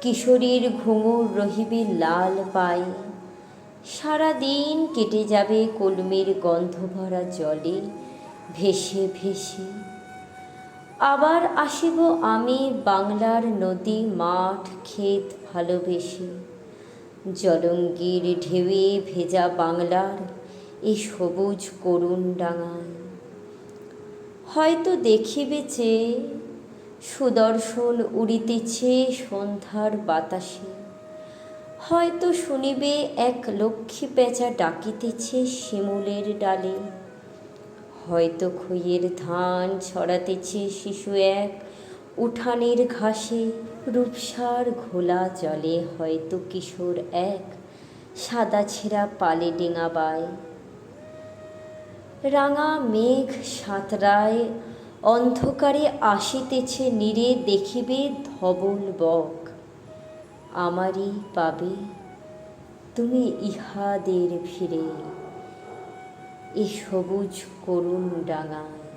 কিশোরীর ঘুঙুর রহিবে লাল পায়ে। সারাদিন কেটে যাবে কলমের গন্ধ ভরা জলে ভেসে ভেসে। আবার আসিব আমি বাংলার নদী মাঠ ক্ষেত ভালোবেসে। জলঙ্গির ঢেউয়ে ভেজা বাংলার এই সবুজ করুণ ডাঙায়। হয়তো দেখিবে চেয়ে সুদর্শন উড়িতেছে সন্ধ্যার বাতাসে। হয়তো শুনিবে এক লক্ষ্মী পেঁচা ডাকিতেছে শিমুলের ডালে। হয়তো খইয়ের ধান ছড়াতেছে শিশু এক উঠানের ঘাসে। রূপসার ঘোলা জলে হয়তো কিশোর এক সাদা ছেঁড়া পালে ডেঙাবায় রাঙা মেঘ সাঁতরায় অন্ধকারে আসিতেছে নীরে, দেখিবে ধবল বক। আমারই পাবে, তুমি ইহাদের ফিরে এ সবুজ করুণ ডাঙায়।